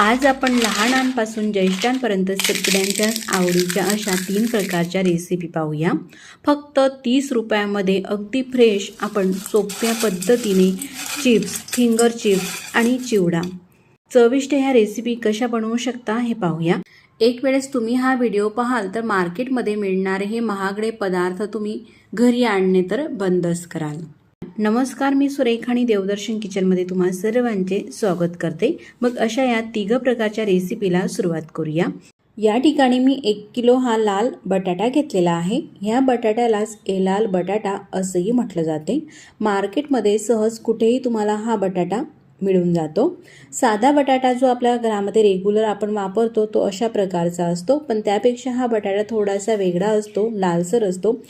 आज आपण लहानांपासून ज्येष्ठांपर्यंत सगळ्यांच्याच आवडीच्या अशा तीन प्रकारच्या रेसिपी पाहूया. फक्त तीस रुपयामध्ये अगदी फ्रेश आपण सोप्या पद्धतीने चिप्स फिंगर चिप्स आणि चिवडा. चविष्ट ह्या रेसिपी कशा बनवू शकता हे पाहूया. एक वेळेस तुम्ही हा व्हिडिओ पाहाल तर मार्केटमध्ये मिळणारे हे महागडे पदार्थ तुम्ही घरी आणणे तर बंदच कराल. नमस्कार मी सुरेखा आणि देवदर्शन किचनमध्ये तुम्हा सर्वांचे स्वागत करते. मग अशा या तिघ प्रकारच्या रेसिपीला सुरुवात करूया. या ठिकाणी मी एक किलो हा लाल बटाटा घेतलेला आहे. ह्या बटाट्यालाच ए लाल बटाटा असंही म्हटलं जाते. मार्केटमध्ये सहज कुठेही तुम्हाला हा बटाटा मिळून जातो. साधा बटाटा जो आपल्या घरामध्ये रेग्युलर आपण वापरतो तो अशा प्रकारचा असतो. पण त्यापेक्षा हा बटाटा थोडासा वेगळा असतो लालसर असतो.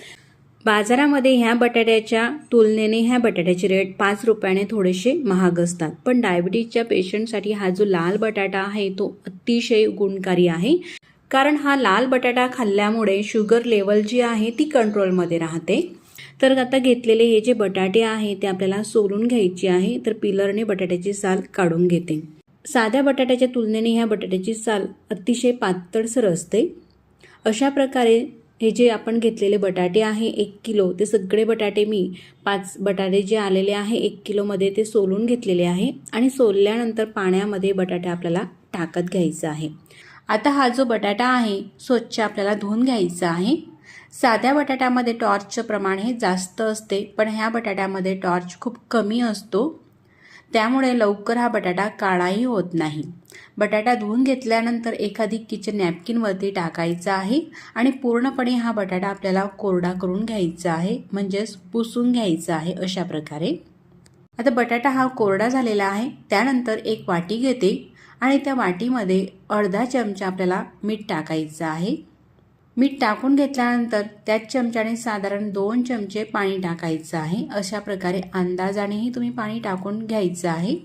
बाजारामध्ये ह्या बटाट्याच्या तुलनेने ह्या बटाट्याचे रेट पाच रुपयाने थोडेसे महाग असतात. पण डायबिटीजच्या पेशंटसाठी हा जो लाल बटाटा आहे तो अतिशय गुणकारी आहे. कारण हा लाल बटाटा खाल्ल्यामुळे शुगर लेवल जी आहे ती कंट्रोलमध्ये राहते. तर आता घेतलेले हे जे बटाटे आहे ते आपल्याला सोलून घ्यायचे आहे तर पिलरने बटाट्याची साल काढून घेते. साध्या बटाट्याच्या तुलनेने ह्या बटाट्याची साल अतिशय पातळसर असते. अशा प्रकारे हे जे आपण घेतलेले बटाटे आहे एक किलो ते सगळे बटाटे मी पाच बटाटे जे आलेले आहे एक किलोमध्ये ते सोलून घेतलेले आहे आणि सोलल्यानंतर पाण्यामध्ये बटाटा आपल्याला टाकत घ्यायचा आहे. आता हा जो बटाटा आहे स्वच्छ आपल्याला धुवून घ्यायचा आहे. साध्या बटाट्यामध्ये टॉर्चचं प्रमाण हे जास्त असते पण ह्या बटाट्यामध्ये टॉर्च खूप कमी असतो. त्यामुळे लवकर हा बटाटा काळाही होत नाही. बटाटा धुवून घेतल्यानंतर एखादी किचन नॅपकिनवरती टाकायचा आहे आणि पूर्णपणे हा बटाटा आपल्याला कोरडा करून घ्यायचा आहे म्हणजेच पुसून घ्यायचा आहे अशा प्रकारे. आता बटाटा हा कोरडा झालेला आहे त्यानंतर एक वाटी घेते आणि त्या वाटीमध्ये अर्धा चमचा आपल्याला मीठ टाकायचं आहे. मीठ टाकून घेतल्यानंतर त्याच चमच्याने साधारण दोन चमचे पाणी टाकायचं आहे. अशा प्रकारे अंदाजानेही तुम्ही पाणी टाकून घ्यायचं आहे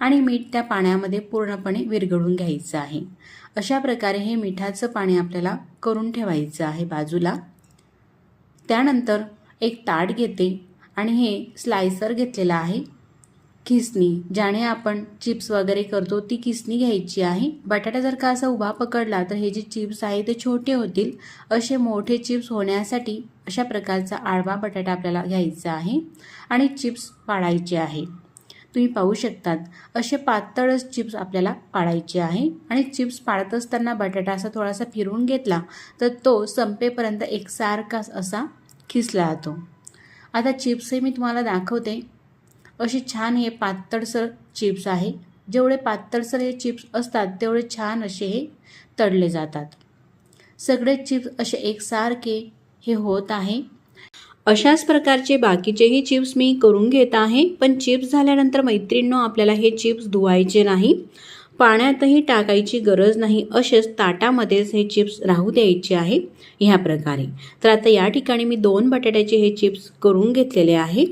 आणि मीठ त्या पाण्यामध्ये पूर्णपणे विरघळून घ्यायचं आहे. अशा प्रकारे हे मिठाचं पाणी आपल्याला करून ठेवायचं आहे बाजूला. त्यानंतर एक ताट घेते आणि हे स्लायसर घेतलेलं आहे. खिसणी ज्याने आपण चिप्स वगैरे करतो ती खिसणी घ्यायची आहे. बटाटा जर का असा उभा पकडला तर हे जे चिप्स आहे ते छोटे होतील. असे मोठे चिप्स होण्यासाठी अशा प्रकारचा आळवा बटाटा आपल्याला घ्यायचा आहे आणि चिप्स पाडायचे आहे. तुम्ही पाहू शकतात असे पातळच चिप्स आपल्याला पाडायचे आहे. आणि चिप्स पाडत असताना बटाटा असा थोडासा फिरवून घेतला तर तो संपेपर्यंत एकसारखाच असा खिसला जातो. आता चिप्स हे मी तुम्हाला दाखवते. असे छान हे पातळसर चिप्स आहे. जेवढे पातळसर हे चिप्स असतात तेवढे छान असे हे तळले जातात. सगळे चिप्स असे एकसारखे हे होत आहे. अशाच प्रकारचे बाकीचेही चिप्स मी करून घेत आहे पण चिप्स झाल्यानंतर मैत्रिणींनो आपल्याला हे चिप्स धुवायचे नाही. पाण्यातही टाकायची गरज नाही असेच ताटामध्येच हे चिप्स राहू द्यायचे आहे. ह्या प्रकारे. तर आता या ठिकाणी मी दोन बटाट्याचे हे चिप्स करून घेतलेले आहे.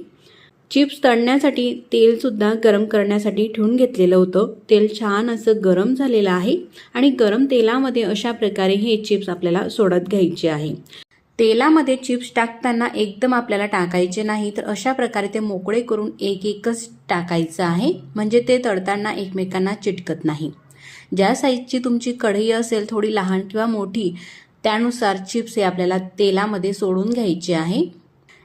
चिप्स तळण्यासाठी तेलसुद्धा गरम करण्यासाठी ठेवून घेतलेलं होतं. तेल छान असं गरम झालेलं आहे आणि गरम तेलामध्ये अशा प्रकारे हे चिप्स आपल्याला सोडत घ्यायचे आहे. तेलामध्ये चिप्स टाकताना एकदम आपल्याला टाकायचे नाही तर अशा प्रकारे ते मोकळे करून एक एकच टाकायचं आहे. म्हणजे ते तळताना एकमेकांना चिटकत नाही. ज्या साईजची तुमची कढई असेल थोडी लहान किंवा मोठी त्यानुसार चिप्स हे आपल्याला तेलामध्ये सोडून घ्यायचे आहे.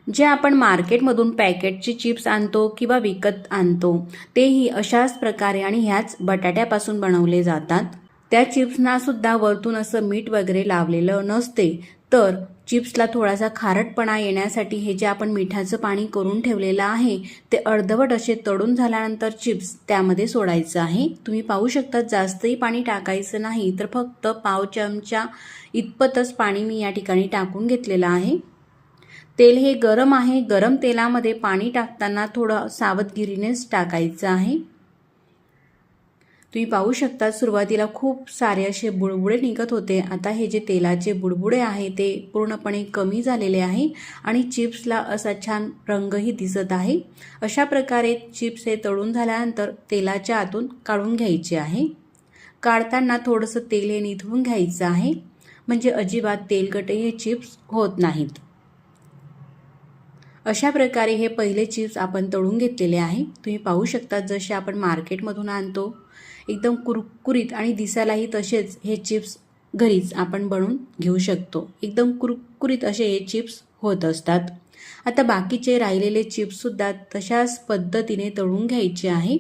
जे आपण मार्केटमधून पॅकेटची चिप्स आणतो किंवा विकत आणतो तेही अशाच प्रकारे आणि ह्याच बटाट्यापासून बनवले जातात. त्या चिप्सना सुद्धा वरतून असं मीठ वगैरे लावलेलं नसते तर चिप्सला थोडासा खारटपणा येण्यासाठी हे जे आपण मिठाचं पाणी करून ठेवलेलं आहे ते अर्धवट असे तळून झाल्यानंतर चिप्स त्यामध्ये सोडायचं आहे. तुम्ही पाहू शकता जास्तही पाणी टाकायचं नाही तर फक्त पाव चमचा इतपतच पाणी मी या ठिकाणी टाकून घेतलेलं आहे. तेल हे गरम आहे. गरम तेलामध्ये पाणी टाकताना थोडं सावधगिरीनेच टाकायचं आहे. तुम्ही पाहू शकता सुरुवातीला खूप सारे असे बुडबुडे निघत होते. आता हे जे तेलाचे बुडबुडे आहे ते पूर्णपणे कमी झालेले आहे आणि चिप्सला असा छान रंगही दिसत आहे. अशा प्रकारे चिप्स हे तळून झाल्यानंतर तेलाच्या आतून काढून घ्यायचे आहे. काढताना थोडंसं तेल हे निथवून घ्यायचं आहे. म्हणजे अजिबात तेलकटे हे चिप्स होत नाहीत. अशा प्रकारे हे पहिले चिप्स आपण तळून घेतलेले आहे. तुम्ही पाहू शकता जसे आपण मार्केटमधून आणतो एकदम कुरकुरीत आणि दिसायलाही तसेच हे चिप्स घरीच आपण बनवून घेऊ शकतो. एकदम कुरकुरीत असे हे चिप्स होत असतात. आता बाकीचे राहिलेले चिप्ससुद्धा तशाच पद्धतीने तळून घ्यायचे आहे.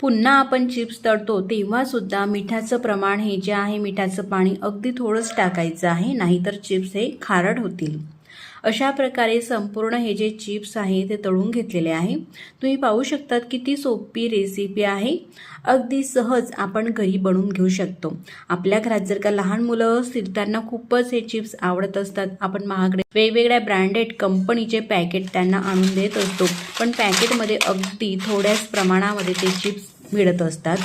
पुन्हा आपण चिप्स तळतो तेव्हासुद्धा मिठाचं प्रमाण हे जे आहे मिठाचं पाणी अगदी थोडंच टाकायचं आहे नाहीतर चिप्स हे खारट होतील. अशा प्रकारे संपूर्ण हे जे चिप्स आहे ते तळून घेतलेले आहे. तुम्ही पाहू शकतात किती सोपी रेसिपी आहे. अगदी सहज आपण घरी बनवून घेऊ शकतो. आपल्या घरात जर का लहान मुलं असतील त्यांना खूपच हे चिप्स आवडत असतात. आपण महागडे वेगवेगळ्या ब्रँडेड कंपनीचे पॅकेट त्यांना आणून देत असतो. पण पॅकेटमध्ये अगदी थोड्याच प्रमाणामध्ये ते चिप्स मिळत असतात.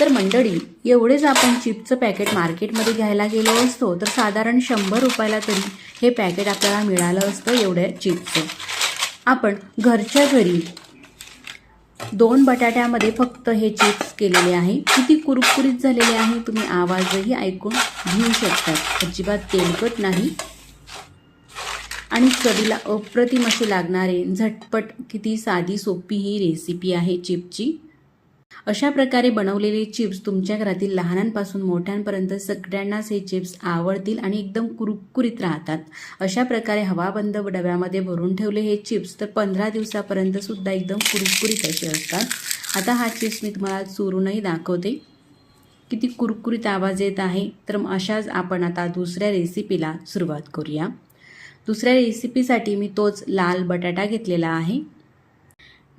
तर मंडळी एवढेच आपण चिप्सचं पॅकेट मार्केटमध्ये घ्यायला गेलो असतो तर साधारण शंभर रुपयाला तरी हे पॅकेट आपल्याला मिळालं असतं एवढ्या चिप्सचं. आपण घरच्या घरी दोन बटाट्यामध्ये फक्त हे चिप्स केलेले आहे. किती कुरकुरीत झालेले आहे तुम्ही आवाजही ऐकून घेऊ शकतात अजिबात तेलकट नाही. आणि चवीला अप्रतिम असे लागणारे झटपट किती साधी सोपी ही रेसिपी आहे चिपची अशा प्रकारे बनवलेले चिप्स तुमच्या घरातील लहानांपासून मोठ्यांपर्यंत सगळ्यांनाच हे चिप्स आवडतील आणि एकदम कुरकुरीत राहतात. अशा प्रकारे हवाबंद डब्यामध्ये भरून ठेवले हे चिप्स तर पंधरा दिवसापर्यंत सुद्धा एकदम कुरकुरीत असे असतात. आता हा चिप्स मी तुम्हाला चोरूनही दाखवते. किती कुरकुरीत आवाज येत आहे तर अशाच आपण आता दुसऱ्या रेसिपीला सुरुवात करूया. दुसऱ्या रेसिपीसाठी मी तोच लाल बटाटा घेतलेला आहे.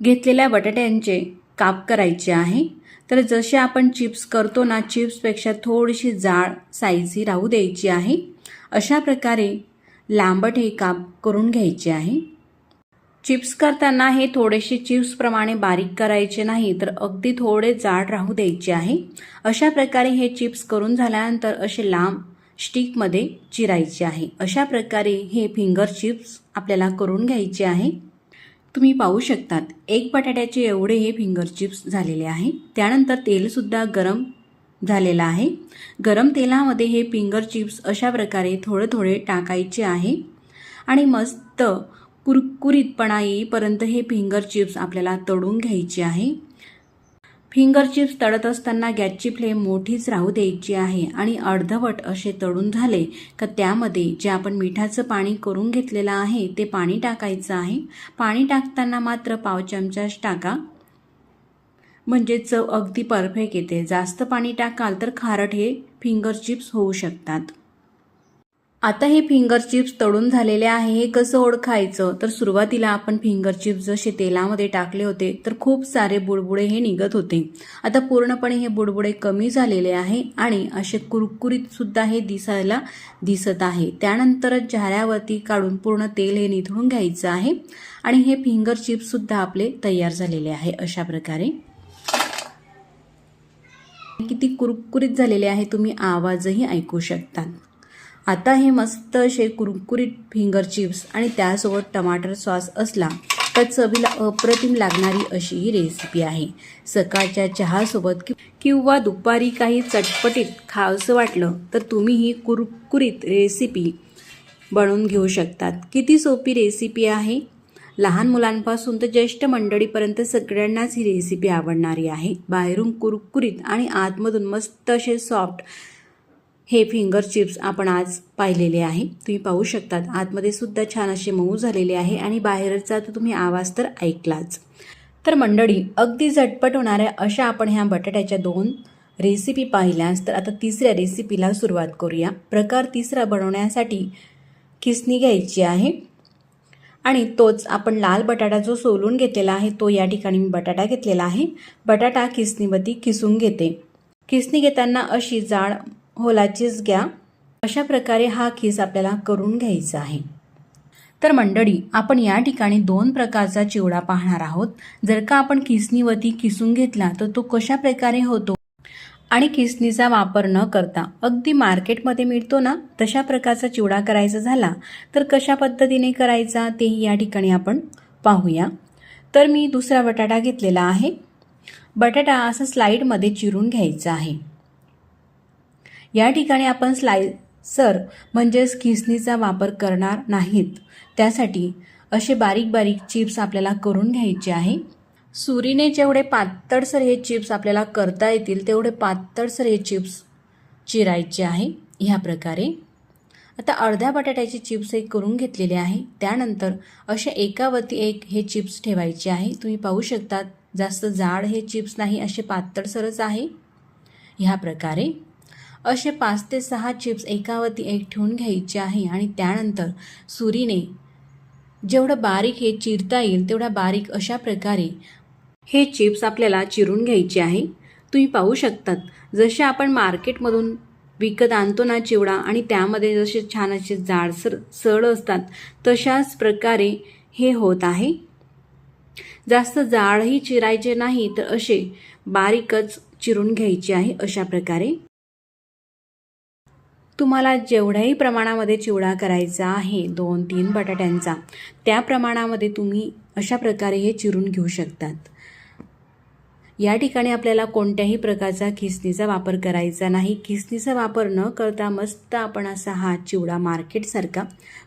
घेतलेल्या बटाट्यांचे काप करायचे आहे. तर जसे आपण चिप्स करतो ना चिप्सपेक्षा थोडीशी जाड साईज ही राहू द्यायची आहे. अशा प्रकारे लांबट हे काप करून घ्यायचे आहे. चिप्स करताना हे थोडेसे चिप्सप्रमाणे बारीक करायचे नाही तर अगदी थोडे जाड राहू द्यायचे आहे. अशा प्रकारे हे चिप्स करून झाल्यानंतर असे लांब स्टिकमध्ये चिरायचे आहे. अशा प्रकारे हे फिंगर चिप्स आपल्याला करून घ्यायचे आहे. तुम्ही पाहू शकतात. एक बटाट्याचे एवढे हे फिंगर चिप्स झालेले आहे. त्यानंतर तेलसुद्धा गरम झालेलं आहे. गरम तेलामध्ये हे फिंगर चिप्स अशा प्रकारे थोडे थोडे टाकायचे आहे. आणि मस्त कुरकुरीतपणा येईपर्यंत हे फिंगर चिप्स आपल्याला तळून घ्यायचे आहे. फिंगर चिप्स तळत असताना गॅसची फ्लेम मोठीच राहू द्यायची आहे आणि अर्धवट असे तळून झाले का त्यामध्ये जे आपण मिठाचं पाणी करून घेतलेलं आहे ते पाणी टाकायचं आहे. पाणी टाकताना मात्र पाव चमचाच टाका. म्हणजे चव अगदी परफेक्ट येते. जास्त पाणी टाकाल तर खारट हे फिंगर चिप्स होऊ शकतात. आता हे फिंगर चिप्स तळून झालेले आहे हे कसं ओळखायचं? तर सुरुवातीला आपण फिंगर चिप्स जसे तेलामध्ये टाकले होते तर खूप सारे बुडबुडे हे निघत होते. आता पूर्णपणे हे बुडबुडे कमी झालेले आहे आणि असे कुरकुरीत सुद्धा हे दिसायला दिसत आहे. त्यानंतर झाऱ्यावरती काढून पूर्ण तेल हे निथळून घ्यायचं आहे आणि हे फिंगर चिप्स सुद्धा आपले तयार झालेले आहे अशा प्रकारे. किती कुरकुरीत झालेले आहे तुम्ही आवाजही ऐकू शकता. आता हे मस्त असे कुरकुरीत फिंगर चिप्स आणि त्यासोबत टमाटर सॉस असला तर चवीला अप्रतिम लागणारी अशी ही रेसिपी आहे. सकाळच्या चहासोबत किंवा दुपारी काही चटपटीत खावंसं वाटलं तर तुम्ही ही कुरकुरीत रेसिपी बनवून घेऊ शकतात. किती सोपी रेसिपी आहे? लहान मुलांपासून तर ज्येष्ठ मंडळीपर्यंत सगळ्यांनाच ही रेसिपी आवडणारी आहे. बाहेरून कुरकुरीत आणि आतमधून मस्त असे सॉफ्ट हे फिंगर चिप्स आपण आज पाहिलेले आहे. तुम्ही पाहू शकतात. आतमध्ये सुद्धा छान असे मऊ झालेले आहे आणि बाहेरचा तर तुम्ही आवाज तर ऐकलाच. तर मंडळी अगदी झटपट होणाऱ्या अशा आपण ह्या बटाट्याच्या दोन रेसिपी पाहिल्यास तर आता तिसऱ्या रेसिपीला सुरुवात करूया. प्रकार तिसरा बनवण्यासाठी खिसणी घ्यायची आहे. आणि तोच आपण लाल बटाटा जो सोलून घेतलेला आहे तो या ठिकाणी मी बटाटा घेतलेला आहे. बटाटा खिसणीवरती खिसून घेते. खिसणी घेताना अशी जाड होलाचीच घ्या. अशा प्रकारे हा खिस आपल्याला करून घ्यायचा आहे. तर मंडळी आपण या ठिकाणी दोन प्रकारचा चिवडा पाहणार आहोत. जर का आपण किसणीवरती किसून घेतला तर तो कशा प्रकारे होतो? आणि किसणीचा वापर न करता अगदी मार्केटमध्ये मिळतो ना तशा प्रकारचा चिवडा करायचा झाला तर कशा पद्धतीने करायचा तेही या ठिकाणी आपण पाहूया. तर मी दुसरा बटाटा घेतलेला आहे. बटाटा असं स्लाईडमध्ये चिरून घ्यायचा आहे. या ठिकाणी आपण स्लायसर म्हणजेच खिसणीचा वापर करणार नाहीत. त्यासाठी असे बारीक बारीक चिप्स आपल्याला करून घ्यायचे आहे. सुरीने जेवढे पातळसर हे चिप्स आपल्याला करता येतील तेवढे पातळसर हे चिप्स चिरायचे आहे. ह्या प्रकारे. आता अर्ध्या बटाट्याचे चिप्स हे करून घेतलेले आहे. त्यानंतर असे एकावरती एक हे चिप्स ठेवायचे आहे. तुम्ही पाहू शकतात जास्त जाड हे चिप्स नाही असे पातळसरच आहे. ह्या प्रकारे. असे पाच ते सहा चिप्स एकावरती एक ठेवून घ्यायचे आहे आणि त्यानंतर सुरीने जेवढं बारीक हे चिरता येईल तेवढा बारीक अशा प्रकारे हे चिप्स आपल्याला चिरून घ्यायचे आहे. तुम्ही पाहू शकतात जसे आपण मार्केटमधून विकत आणतो ना चिवडा आणि त्यामध्ये जसे छान असे जाडसर सड असतात तशाच प्रकारे हे होत आहे. जास्त जाडही चिरायचे नाही तर असे बारीकच चिरून घ्यायचे आहे अशा प्रकारे. तुम्हाला जेवढ्याही प्रमाणामध्ये चिवडा करायचा आहे दोन तीन बटाट्यांचा त्या प्रमाणामध्ये तुम्ही अशा प्रकारे हे चिरून घेऊ शकतात. या ठिकाणी आपल्याला कोणत्याही प्रकारचा खिसणीचा वापर करायचा नाही. खिसणीचा वापर न करता मस्त आपण असा हा चिवडा मार्केटसारखा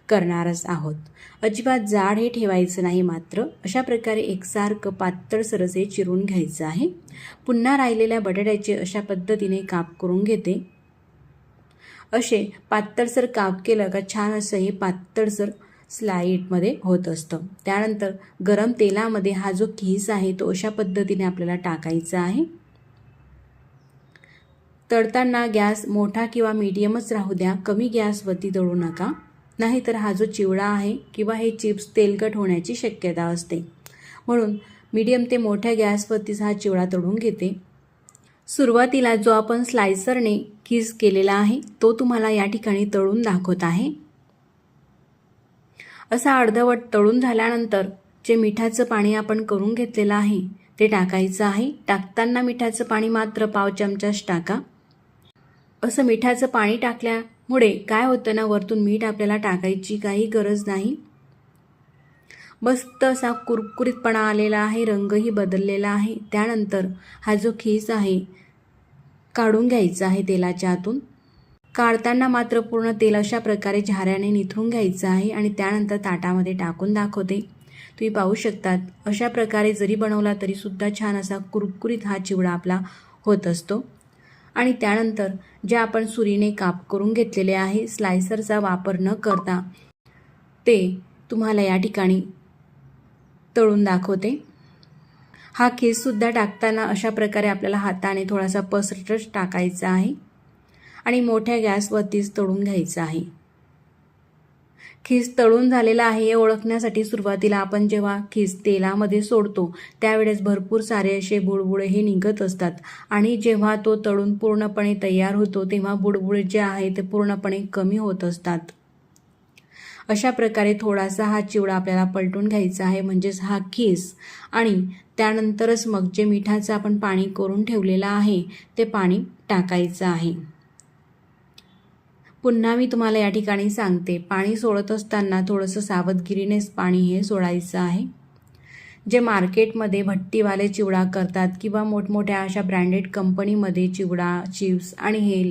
करणारच आहोत. अजिबात जाड हे ठेवायचं नाही मात्र अशा प्रकारे एकसारखं पातळ हे चिरून घ्यायचं आहे. पुन्हा राहिलेल्या बटाट्याचे अशा पद्धतीने काप करून घेते. असे पातळसर काप केलं का छान असं हे पातळसर स्लाईडमध्ये होत असतं. त्यानंतर गरम तेलामध्ये हा जो खीस आहे तो अशा पद्धतीने आपल्याला टाकायचा आहे. तळताना गॅस मोठा किंवा मीडियमच राहू द्या. कमी गॅसवरती तळू नका. नाहीतर हा जो चिवडा आहे किंवा हे चिप्स तेलकट होण्याची शक्यता असते. म्हणून मीडियम ते मोठ्या गॅसवरतीच हा चिवडा तळून घेते. सुरुवातीला जो आपण स्लायसरने किस केलेला आहे तो तुम्हाला या ठिकाणी तळून दाखवत आहे. असा अर्धवट तळून झाल्यानंतर जे मिठाचं पाणी आपण करून घेतलेलं आहे ते टाकायचं आहे. टाकताना मिठाचं पाणी मात्र पाव चमचाच टाका. असं मिठाचं पाणी टाकल्यामुळे काय होतं ना वरतून मीठ आपल्याला टाकायची काही गरज नाही. मस्त असा कुरकुरीतपणा आलेला आहे रंगही बदललेला आहे. त्यानंतर हा जो खीस आहे काढून घ्यायचा आहे तेलाच्या आतून. काढताना मात्र पूर्ण तेल अशा प्रकारे झाऱ्याने निथरून घ्यायचं आहे आणि त्यानंतर ताटामध्ये टाकून दाखवते. तुम्ही पाहू शकतात अशा प्रकारे जरी बनवला तरीसुद्धा छान असा कुरकुरीत हा चिवडा आपला होत असतो. आणि त्यानंतर जे आपण सुरीने काप करून घेतलेले आहे स्लायसरचा वापर न करता ते तुम्हाला या ठिकाणी तळून दाखवते. हा केससुद्धा टाकताना अशा प्रकारे आपल्याला हाताने थोडासा पसरटच टाकायचा आहे आणि मोठ्या गॅसवरतीच तळून घ्यायचं आहे. खीस तळून झालेला आहे हे ओळखण्यासाठी सुरुवातीला आपण जेव्हा खीस तेलामध्ये सोडतो त्यावेळेस भरपूर सारे असे बुडबुडे हे निघत असतात आणि जेव्हा तो तळून पूर्णपणे तयार होतो तेव्हा बुडबुडे जे आहे ते पूर्णपणे कमी होत असतात. अशा प्रकारे थोडासा हा चिवडा आपल्याला पलटून घ्यायचा आहे म्हणजेच हा खीस. आणि त्यानंतरच मग जे मिठाचं आपण पाणी करून ठेवलेलं आहे ते पाणी टाकायचं आहे. पुन्हा मी तुम्हाला या ठिकाणी सांगते. पाणी सोडत असताना थोडंसं सावधगिरीनेच पाणी हे सोडायचं आहे. जे मार्केटमध्ये भट्टीवाले चिवडा करतात किंवा मोठमोठ्या अशा ब्रँडेड कंपनीमध्ये चिवडा चिप्स आणि हे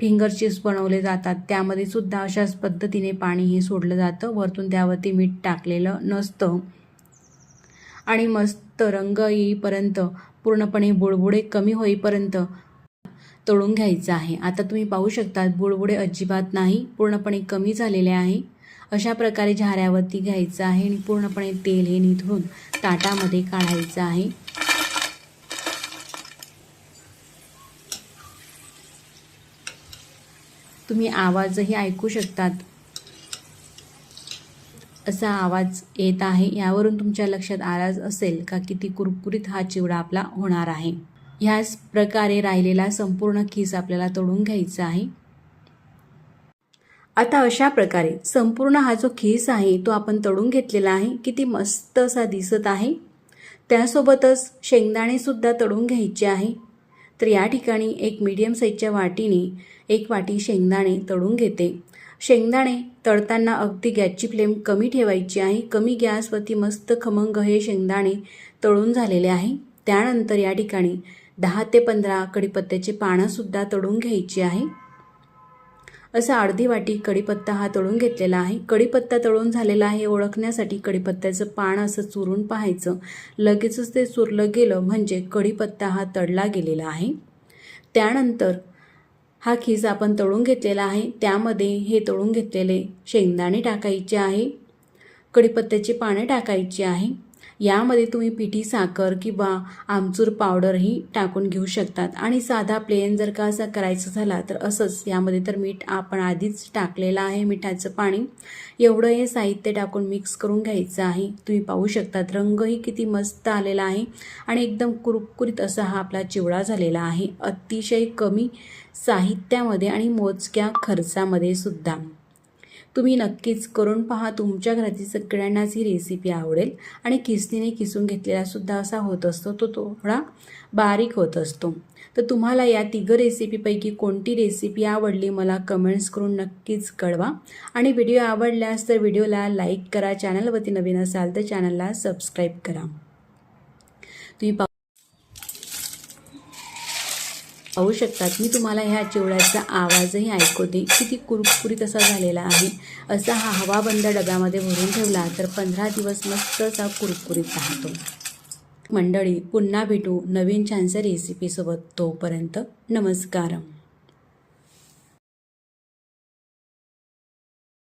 फिंगर चिप्स बनवले जातात. त्यामध्ये सुद्धा अशाच पद्धतीने पाणी हे सोडलं जातं. वरतून त्यावरती मीठ टाकलेलं नसतं. आणि मस्त रंग येईपर्यंत पूर्णपणे बुडबुडे कमी होईपर्यंत तळून घ्यायचं आहे. आता तुम्ही पाहू शकतात बुडबुडे अजिबात नाही पूर्णपणे कमी झालेले आहे. अशा प्रकारे झाऱ्यावरती घ्यायचं आहे आणि पूर्णपणे तेल हे निथळून ताटामध्ये काढायचं आहे. तुम्ही आवाजही ऐकू शकतात. असा आवाज येत आहे यावरून तुमच्या लक्षात आलाच असेल का किती कुरकुरीत हा चिवडा आपला होणार आहे? ह्याच प्रकारे राहिलेला संपूर्ण खीस आपल्याला तोडून घ्यायचा आहे. आता अशा प्रकारे संपूर्ण हा जो खीस आहे तो आपण तळून घेतलेला आहे. किती मस्त असा दिसत आहे. त्यासोबतच शेंगदाणेसुद्धा तळून घ्यायचे आहे. तर या ठिकाणी एक मीडियम साईजच्या वाटीने एक वाटी शेंगदाणे तळून घेते. शेंगदाणे तळताना अगदी गॅसची फ्लेम कमी ठेवायची आहे. कमी गॅसवरती मस्त खमंग हे शेंगदाणे तळून झालेले आहे. त्यानंतर या ठिकाणी दहा ते पंधरा कडीपत्त्याचे पानंसुद्धा तळून घ्यायची आहे. असा अर्धी वाटी कढीपत्ता हा तळून घेतलेला आहे. कढीपत्ता तळून झालेला आहे ओळखण्यासाठी कढीपत्त्याचं पान असं चुरून पाहायचं. लगेचच ते चुरलं गेलं म्हणजे कढीपत्ता हा तळला गेलेला आहे. त्यानंतर हा खीस आपण तळून घेतलेला आहे. त्यामध्ये हे तळून घेतलेले शेंगदाणे टाकायचे आहे. कढीपत्त्याची पाने टाकायची आहे. यामध्ये तुम्ही पिठी साखर किंवा आमचूर पावडरही टाकून घेऊ शकतात. आणि साधा प्लेन जर का असा करायचं झाला तर असंच यामध्ये तर मीठ आपण आधीच टाकलेलं आहे मिठाचं पाणी. एवढं हे साहित्य टाकून मिक्स करून घ्यायचं आहे. तुम्ही पाहू शकतात रंगही किती मस्त आलेला आहे. आणि एकदम कुरकुरीत असा हा आपला चिवडा झालेला आहे. अतिशय कमी साहित्यामध्ये आणि मोजक्या खर्चामध्ये सुद्धा. तुम्ही नक्कीच करून पहा तुमच्या घरातील सगळ्यांनाच ही रेसिपी आवडेल. आणि खिसणीने किसून घेतलेला सुद्धा असा होत असतो तो थोडा बारीक होत असतो. तर तुम्हाला या तिघ रेसिपीपैकी कोणती रेसिपी आवडली मला कमेंट्स करून नक्कीच कळवा. आणि व्हिडिओ आवडल्यास तर व्हिडिओला लाईक करा चॅनलवरती नवीन असाल तर चॅनलला सबस्क्राईब करा. तुम्ही पाहू शकतात. मी तुम्हाला ह्या चिवड्याचा आवाजही ऐकवते किती कुरकुरीत असा झालेला आहे. असा हा हवाबंद डब्यामध्ये भरून ठेवला तर पंधरा दिवस मस्त असा कुरकुरीत राहतो. मंडळी पुन्हा भेटू नवीन छानशा रेसिपीसोबत तोपर्यंत नमस्कार